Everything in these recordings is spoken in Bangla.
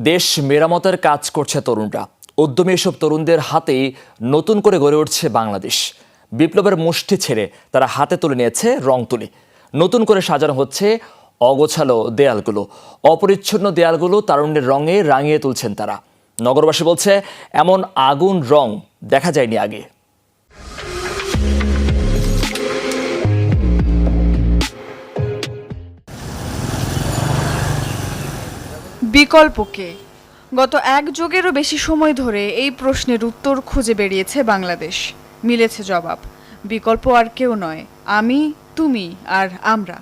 দেশ মেরামতের কাজ করছে তরুণরা। উদ্যমী এসব তরুণদের হাতেই নতুন করে গড়ে উঠছে বাংলাদেশ। বিপ্লবের মুষ্টি ছেড়ে তারা হাতে তুলে নিয়েছে রং তুলি। নতুন করে সাজানো হচ্ছে অগোছালো দেয়ালগুলো। অপরিচ্ছন্ন দেয়ালগুলো তারুণ্যের রঙে রাঙিয়ে তুলছেন তারা। নগরবাসী বলছে, এমন আগুন রং দেখা যায়নি আগে। বিকল্পকে? গত এক যুগেরও বেশি সময় ধরে এই প্রশ্নের উত্তর খুঁজে বেরিয়েছে বাংলাদেশ। মিলেছে জবাব, বিকল্প আর কেউ নয়, আমি, তুমি আর আমরা।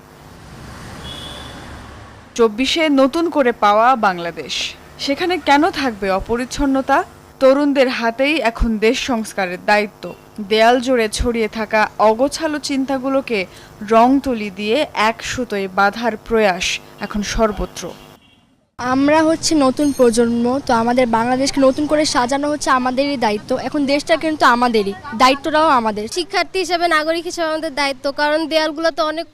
চব্বিশে নতুন করে পাওয়া বাংলাদেশ, সেখানে কেন থাকবে অপরিচ্ছন্নতা? তরুণদের হাতেই এখন দেশ সংস্কারের দায়িত্ব। দেয়াল জুড়ে ছড়িয়ে থাকা অগোছালো চিন্তাগুলোকে রং তুলি দিয়ে এক সুতোয় বাঁধার প্রয়াস এখন সর্বত্র। আমরা হচ্ছে নতুন প্রজন্ম তো আমাদের বাংলাদেশকে নতুন করে সাজানো হচ্ছে আমাদেরই দায়িত্ব। এখন দেশটা কিন্তু আমাদেরই দায়িত্বটাও আমাদের। শিক্ষার্থী হিসেবে নাগরিক হিসেবে আমাদের দায়িত্ব কারণ দেয়ালগুলো তো অনেক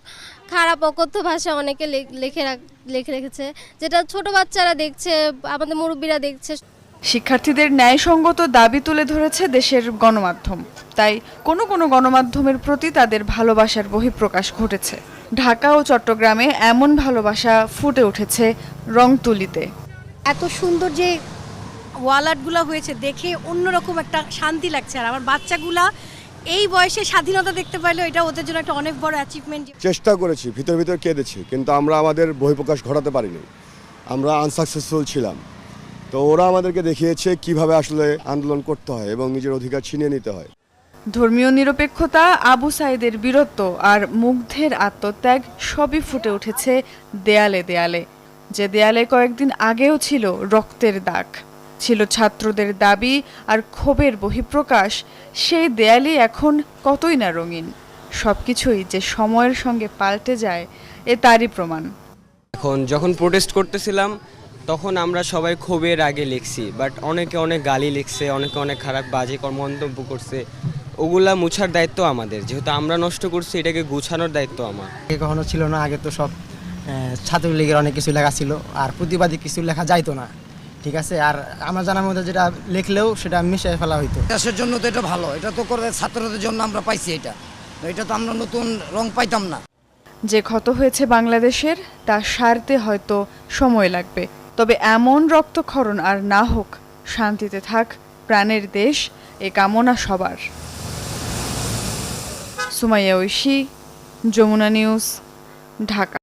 খারাপ অকথ্য ভাষা অনেকে লেখে রাখ- লিখে রেখেছে। যেটা ছোট বাচ্চারা দেখছে আমাদের মুরব্বীরা দেখছে। শিক্ষার্থীদের ন্যায়সঙ্গত দাবি তুলে ধরেছে দেশের গণমাধ্যম। তাই কোনো কোনো গণমাধ্যমের প্রতি তাদের ভালোবাসার বহিঃপ্রকাশ ঘটেছে। ঢাকা ও চট্টগ্রামে এমন ভালোবাসা ফুটে উঠেছে রং তুলিতে এত সুন্দর যে ওয়াল হয়েছে দেখে অন্যরকম একটা শান্তি লাগছে। আর আমার বাচ্চাগুলা এই বয়সে স্বাধীনতা দেখতে পাইলো এটা ওদের জন্য একটা অনেক বড় অ্যাচিভমেন্ট চেষ্টা করেছি ভিতর ভিতর কেঁদেছি কিন্তু আমরা আমাদের বহিঃপ্রকাশ ঘটাতে পারিনি। আমরা আনসাকসেসফুল ছিলাম। তো ওরা আমাদেরকে দেখিয়েছে কীভাবে আসলে আন্দোলন করতে হয় এবং নিজের অধিকার ছিনিয়ে নিতে হয়। ধর্মীয় নিরপেক্ষতা আবু সাইদের বীরত্ব আর মুগ্ধের আত্মত্যাগ সবই ফুটে উঠেছে দেয়ালে দেয়ালে। যে দেয়ালে কয়েকদিন আগেও ছিল রক্তের দাগ। ছিল ছাত্রদের দাবি আর ক্ষোভের বহিঃপ্রকাশ সেই দেয়ালই এখন কতই না রঙিন। সব কিছুই যে সময়ের সঙ্গে পাল্টে যায় এ তারই প্রমাণ। এখন যখন প্রোটেস্ট করতেছিলাম তখন আমরা সবাই ক্ষোভের আগে লিখছি বাট অনেকে অনেক গালি লিখছে অনেকে অনেক খারাপ বাজে কর- মন্তব্য করছে। ওগুলা মুছার দায়িত্ব আমাদের যেহেতু আমরা নষ্ট করছি এটাকে গুছানোর দায়িত্ব আমার। আগে কখনো ছিল না আগে তো সব ছাত্রলীগের অনেক কিছু লেখা ছিল আর প্রতিবাদী কিছু লেখা যাইতো না ঠিক আছে? আর আমার জানার মধ্যে যেটা লিখলেও সেটা মিশিয়ে ফেলা হইতো। দেশের জন্য তো এটা ভালো এটা তো করে ছাত্রদের জন্য আমরা পাইছি এটা। তো এটা তো আমরা নতুন রং পাইতাম না। যে ক্ষত হয়েছে বাংলাদেশের তা সারতে হয়তো সময় লাগবে। তবে এমন রক্তক্ষরণ আর না হোক শান্তিতে থাক প্রাণের দেশ এ কামনা সবার। সুমাইয়া ঐশী যমুনা নিউজ ঢাকা।